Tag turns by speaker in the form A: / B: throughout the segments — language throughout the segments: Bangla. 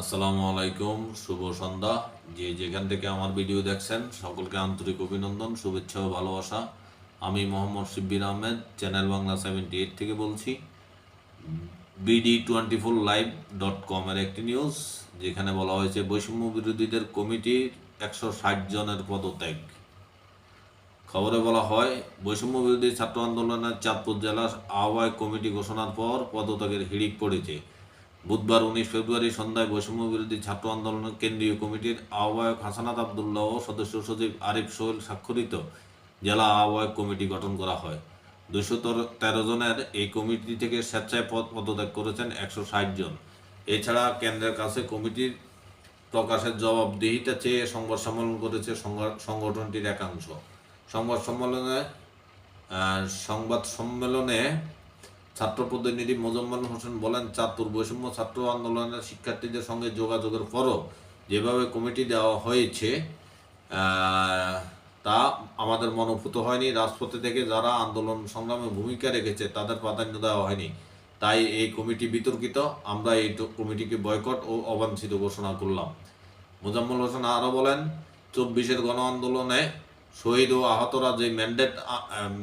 A: আসসালামু আলাইকুম, শুভ সন্ধ্যা। যে যেখান থেকে আমার ভিডিও দেখছেন, সকলকে আন্তরিক অভিনন্দন, শুভেচ্ছা ও ভালোবাসা। আমি Mohammad Shibbir Ahmed, channel Bangla seventy eight থেকে বলছি। BD twenty four live dot কমের একটি নিউজ যেখানে বলা হয়েছে বৈষম্য বিরোধীদের কমিটির একশো ষাট জনের পদত্যাগ। খবরে বলা হয়, বৈষম্য বিরোধী ছাত্র আন্দোলনের চাঁদপুর জেলার আহ্বায়ক কমিটি ঘোষণার পর পদত্যাগের হিড়িক পড়েছে। বুধবার উনিশ ফেব্রুয়ারি সন্ধ্যায় বৈষম্য বিরোধী ছাত্র আন্দোলনের কেন্দ্রীয় কমিটির আহ্বায়ক হাসানাত আবদুল্লাহ ও সদস্য সচিব আরিফ সোহেল স্বাক্ষরিত জেলা আহ্বায়ক কমিটি গঠন করা হয়। দুশো তেরো জনের এই কমিটি থেকে স্বেচ্ছায় পদ পদত্যাগ করেছেন একশো ষাট জন। এছাড়া কেন্দ্রের কাছে কমিটির প্রকাশের জবাবদিহিতা চেয়ে সংবাদ সম্মেলন করেছে সংগা- সংগঠনটির একাংশ। সংবাদ সম্মেলনে সংবাদ সম্মেলনে ছাত্র প্রতিনিধি মোজাম্মেল হোসেন বলেন, চাঁদপুর বৈষম্য ছাত্র আন্দোলনের শিক্ষার্থীদের সঙ্গে যোগাযোগের পরও যেভাবে কমিটি দেওয়া হয়েছে তা আমাদের মনোভূত হয়নি। রাজপথে থেকে যারা আন্দোলন সংগ্রামে ভূমিকা রেখেছে, তাদের প্রাধান্য দেওয়া হয়নি। তাই এই কমিটি বিতর্কিত। আমরা এই কমিটিকে বয়কট ও অবাঞ্ছিত ঘোষণা করলাম। মোজাম্মল হোসেন আরও বলেন, চব্বিশের গণ আন্দোলনে শহীদ ও আহতরা যে ম্যান্ডেট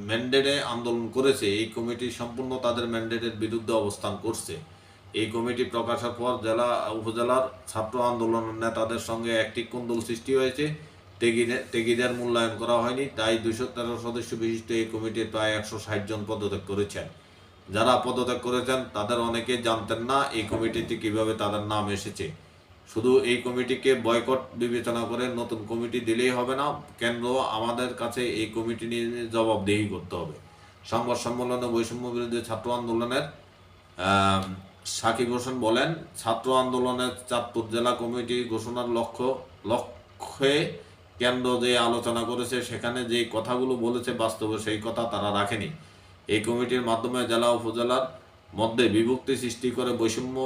A: ম্যান্ডেটে আন্দোলন করেছে, এই কমিটি সম্পূর্ণ তাদের ম্যান্ডেটের বিরুদ্ধে অবস্থান করছে। এই কমিটি প্রকাশের পর জেলা, উপজেলার ছাত্র আন্দোলনের নেতাদের সঙ্গে একটি কুন্দল সৃষ্টি হয়েছে। টেগিদে- টেগিদের মূল্যায়ন করা হয়নি, তাই দুইশো তেরো সদস্য বিশিষ্ট এই কমিটির প্রায় একশো ষাট জন পদত্যাগ করেছেন। যারা পদত্যাগ করেছেন, তাদের অনেকে জানতেন না এই কমিটিতে কীভাবে তাদের নাম এসেছে। শুধু এই কমিটিকে বয়কট বিবেচনা করে নতুন কমিটি দিলেই হবে না, কেন্দ্র আমাদের কাছে এই কমিটি নিয়ে জবাবদিহি করতে হবে। সংবাদ সম্মেলনে বৈষম্য বিরোধী ছাত্র আন্দোলনের সাকিব হোসেন বলেন, ছাত্র আন্দোলনের চাঁদপুর জেলা কমিটি ঘোষণার লক্ষ্য, লক্ষ্যে কেন্দ্র যে আলোচনা করেছে, সেখানে যে কথাগুলো বলেছে বাস্তবে সেই কথা তারা রাখেনি। এই কমিটির মাধ্যমে জেলা উপজেলার মধ্যে বিভক্তি সৃষ্টি করে বৈষম্য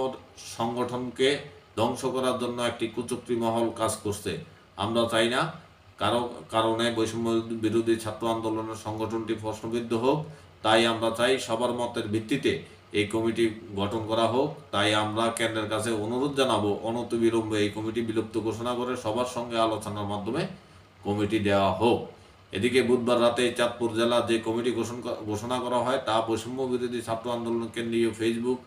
A: সংগঠনকে ধ্বংস করার জন্য একটি কুচক্রি মহল কাজ করছে। আমরা চাই না কারও কারণে বৈষম্য বিরোধী ছাত্র আন্দোলনের সংগঠনটি প্রশ্নবিদ্ধ হোক। তাই আমরা চাই সবার মতের ভিত্তিতে এই কমিটি গঠন করা হোক। তাই আমরা কেন্দ্রের কাছে অনুরোধ জানাব অনতিবিলম্বে এই কমিটি বিলুপ্ত ঘোষণা করে সবার সঙ্গে আলোচনার মাধ্যমে কমিটি দেওয়া হোক। এদিকে বুধবার রাতে চাঁদপুর জেলা যে কমিটি ঘোষণা করা হয়, তা বৈষম্য বিরোধী ছাত্র আন্দোলন কেন্দ্রীয় ফেসবুক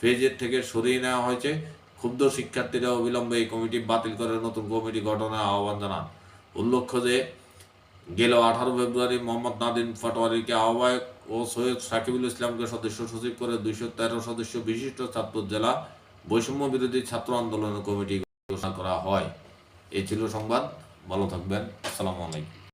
A: পেজের থেকে সরিয়ে নেওয়া হয়েছে। ক্ষুব্ধ শিক্ষার্থীরা অবিলম্বে এই কমিটি বাতিল করে নতুন কমিটি গঠনের আহ্বান জানান। উল্লেখ্য যে, গেল আঠারো ফেব্রুয়ারি মোহাম্মদ নাদিম পাটোয়ারিকে আহ্বায়ক ও সৈয়দ সাকিবুল ইসলামকে সদস্য সচিব করে দুইশো তেরো সদস্য বিশিষ্ট ছাত্র জেলা বৈষম্য বিরোধী ছাত্র আন্দোলনের কমিটি ঘোষণা করা হয়। এ ছিল সংবাদ। ভালো থাকবেন। আসসালামু আলাইকুম।